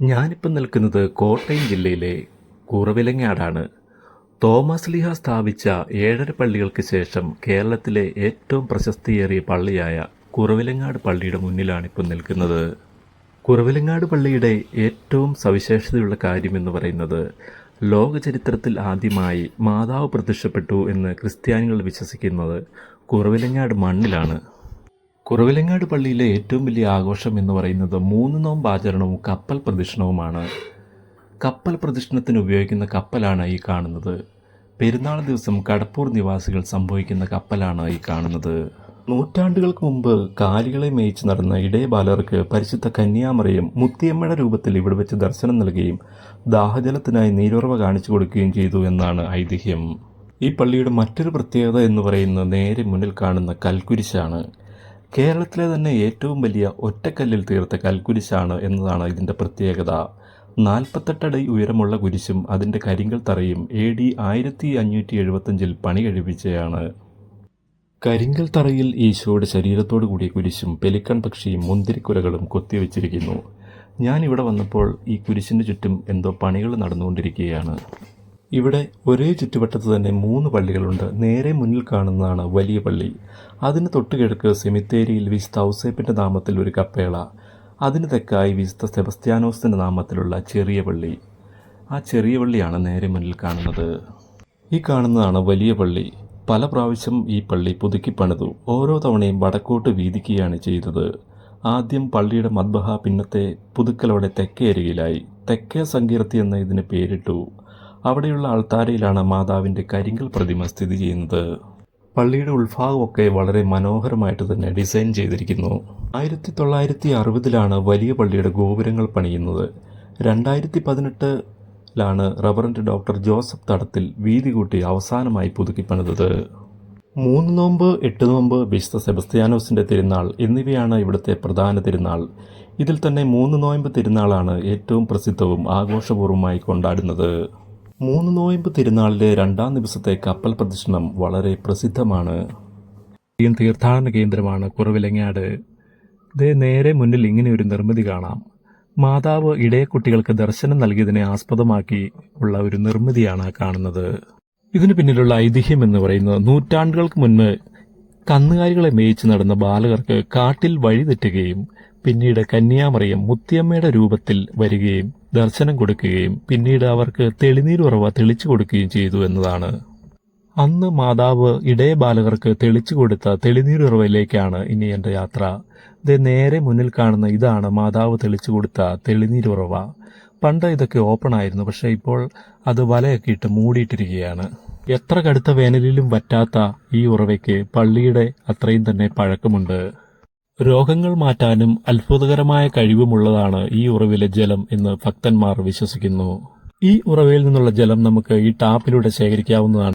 ഞാനിപ്പം നിൽക്കുന്നത് കോട്ടയം ജില്ലയിലെ കുറവിലങ്ങാടാണ്. തോമസ് ലിഹ സ്ഥാപിച്ച ഏഴര പള്ളികൾക്ക് ശേഷം കേരളത്തിലെ ഏറ്റവും പ്രശസ്തിയേറിയ പള്ളിയായ കുറവിലങ്ങാട് പള്ളിയുടെ മുന്നിലാണ് ഇപ്പം നിൽക്കുന്നത്. കുറവിലങ്ങാട് പള്ളിയുടെ ഏറ്റവും സവിശേഷതയുള്ള കാര്യമെന്ന് പറയുന്നത് ലോക ചരിത്രത്തിൽ ആദ്യമായി മാതാവ് പ്രത്യക്ഷപ്പെട്ടു എന്ന് ക്രിസ്ത്യാനികൾ വിശ്വസിക്കുന്നത് കുറവിലങ്ങാട് മണ്ണിലാണ്. കുറവിലങ്ങാട് പള്ളിയിലെ ഏറ്റവും വലിയ ആഘോഷം എന്ന് പറയുന്നത് മൂന്ന് നോമ്പ് ആചരണവും കപ്പൽ പ്രദക്ഷിണവുമാണ്. കപ്പൽ പ്രദക്ഷിണത്തിന് ഉപയോഗിക്കുന്ന കപ്പലാണ് ഈ കാണുന്നത്. പെരുന്നാൾ ദിവസം കടപ്പൂർ നിവാസികൾ സംഭവിക്കുന്ന കപ്പലാണ് ഈ കാണുന്നത്. നൂറ്റാണ്ടുകൾക്ക് മുമ്പ് കാലികളെ മേയിച്ച് നടന്ന ഇടയ ബാലർക്ക് പരിശുദ്ധ കന്യാമറയും മുത്തിയമ്മയുടെ രൂപത്തിൽ ഇവിടെ വെച്ച് ദർശനം നൽകുകയും ദാഹജലത്തിനായി നീരുറവ കാണിച്ചു കൊടുക്കുകയും ചെയ്തു എന്നാണ് ഐതിഹ്യം. ഈ പള്ളിയുടെ മറ്റൊരു പ്രത്യേകത എന്ന് പറയുന്നത് നേരെ മുന്നിൽ കാണുന്ന കൽക്കുരിശാണ്. കേരളത്തിലെ തന്നെ ഏറ്റവും വലിയ ഒറ്റക്കല്ലിൽ തീർത്ത കൽക്കുരിശാണ് എന്നതാണ് ഇതിന്റെ പ്രത്യേകത. നാൽപ്പത്തെട്ടടി ഉയരമുള്ള കുരിശും അതിന്റെ കരിങ്കൽ തറയും എ ഡി ആയിരത്തി അഞ്ഞൂറ്റി എഴുപത്തഞ്ചിൽ പണി കഴിപ്പിച്ചയാണ്. കരിങ്കൽ തറയിൽ ഈശോയുടെ ശരീരത്തോടു കൂടിയ കുരിശും പെലിക്കൺ പക്ഷിയും മുന്തിരിക്കുലകളും കൊത്തിവെച്ചിരിക്കുന്നു. ഞാനിവിടെ വന്നപ്പോൾ ഈ കുരിശിന് ചുറ്റും എന്തോ പണികൾ നടന്നുകൊണ്ടിരിക്കുകയാണ്. ഇവിടെ ഒരേ ചുറ്റുവട്ടത്ത് തന്നെ മൂന്ന് പള്ളികളുണ്ട്. നേരെ മുന്നിൽ കാണുന്നതാണ് വലിയ പള്ളി. അതിന് തൊട്ടുകിഴക്ക് സെമിത്തേരിയിൽ വിശുദ്ധ ഔസേപ്പിന്റെ നാമത്തിൽ ഒരു കപ്പേള. അതിന് തെക്കായി വിശുദ്ധ സെബസ്ത്യാനോസിന്റെ നാമത്തിലുള്ള ചെറിയ പള്ളി. ആ ചെറിയ പള്ളിയാണ് നേരെ മുന്നിൽ കാണുന്നത്. ഈ കാണുന്നതാണ് വലിയ പള്ളി. പല പ്രാവശ്യം ഈ പള്ളി പുതുക്കി പണിതു. ഓരോ തവണയും വടക്കോട്ട് വീതിക്കുകയാണ് ചെയ്തത്. ആദ്യം പള്ളിയുടെ മദ്ബഹ പിന്നത്തെ പുതുക്കലോടെ തെക്കേ അരികിലായി തെക്കേ സങ്കീർത്തി എന്ന ഇതിന് പേരിട്ടു. അവിടെയുള്ള അൾത്താരയിലാണ് മാതാവിന്റെ കരിങ്കൽ പ്രതിമ സ്ഥിതി ചെയ്യുന്നത്. പള്ളിയുടെ ഉൾഭാഗമൊക്കെ വളരെ മനോഹരമായിട്ട് തന്നെ ഡിസൈൻ ചെയ്തിരിക്കുന്നു. ആയിരത്തി തൊള്ളായിരത്തി അറുപതിലാണ് വലിയ പള്ളിയുടെ ഗോപുരങ്ങൾ പണിയുന്നത്. രണ്ടായിരത്തി പതിനെട്ടിലാണ് റവറന്റ് ഡോക്ടർ ജോസഫ് തടത്തിൽ വീതി കൂട്ടി അവസാനമായി പുതുക്കി പണിതത്. മൂന്ന് നോമ്പ് എട്ട് നോമ്പ് വിശുദ്ധ സെബസ്ത്യാനോസിന്റെ തിരുനാൾ എന്നിവയാണ് ഇവിടുത്തെ പ്രധാന തിരുനാൾ. ഇതിൽ തന്നെ മൂന്ന് നോയമ്പ് തിരുനാളാണ് ഏറ്റവും പ്രസിദ്ധവും ആഘോഷപൂർവമായി കൊണ്ടാടുന്നത്. മൂന്ന് നോയമ്പ് തിരുനാളിലെ രണ്ടാം ദിവസത്തെ കപ്പൽ പ്രദക്ഷിണം വളരെ പ്രസിദ്ധമാണ്. തീർത്ഥാടന കേന്ദ്രമാണ് കുറവിലങ്ങാട്. ഇത് നേരെ മുന്നിൽ ഇങ്ങനെ ഒരു നിർമ്മിതി കാണാം. മാതാവ് ഇടയക്കുട്ടികൾക്ക് ദർശനം നൽകിയതിനെ ആസ്പദമാക്കി ഉള്ള ഒരു നിർമ്മിതിയാണ് കാണുന്നത്. ഇതിനു പിന്നിലുള്ള ഐതിഹ്യം എന്ന് പറയുന്നത് നൂറ്റാണ്ടുകൾക്ക് മുൻപ് കന്നുകാലികളെ മേയിച്ച് നടന്ന ബാലകർക്ക് കാട്ടിൽ വഴിതെറ്റുകയും പിന്നീട് കന്യാമറിയം മുത്തിയമ്മയുടെ രൂപത്തിൽ വരികയും ദർശനം കൊടുക്കുകയും പിന്നീട് അവർക്ക് തെളിനീരുറവ തെളിച്ചു കൊടുക്കുകയും ചെയ്തു എന്നതാണ്. അന്ന് മാതാവ് ഇടയ ബാലകർക്ക് തെളിച്ചു കൊടുത്ത തെളിനീരുറവയിലേക്കാണ് ഇനി എന്റെ യാത്ര. ഇത് നേരെ മുന്നിൽ കാണുന്ന ഇതാണ് മാതാവ് തെളിച്ചു കൊടുത്ത തെളിനീരുറവ. പണ്ട് ഇതൊക്കെ ഓപ്പൺ ആയിരുന്നു പക്ഷേ ഇപ്പോൾ അത് വലയൊക്കെ ഇട്ട് മൂടിയിട്ടിരിക്കുകയാണ്. എത്ര കടുത്ത വേനലിലും വറ്റാത്ത ഈ ഉറവയ്ക്ക് പള്ളിയുടെ അത്രയും തന്നെ പഴക്കമുണ്ട്. രോഗങ്ങൾ മാറ്റാനും അത്ഭുതകരമായ കഴിവുമുള്ളതാണ് ഈ ഉറവിലെ ജലം എന്ന് ഭക്തന്മാർ വിശ്വസിക്കുന്നു. ഈ ഉറവയിൽ നിന്നുള്ള ജലം നമുക്ക് ഈ ടാപ്പിലൂടെ ശേഖരിക്കാവുന്നതാണ്.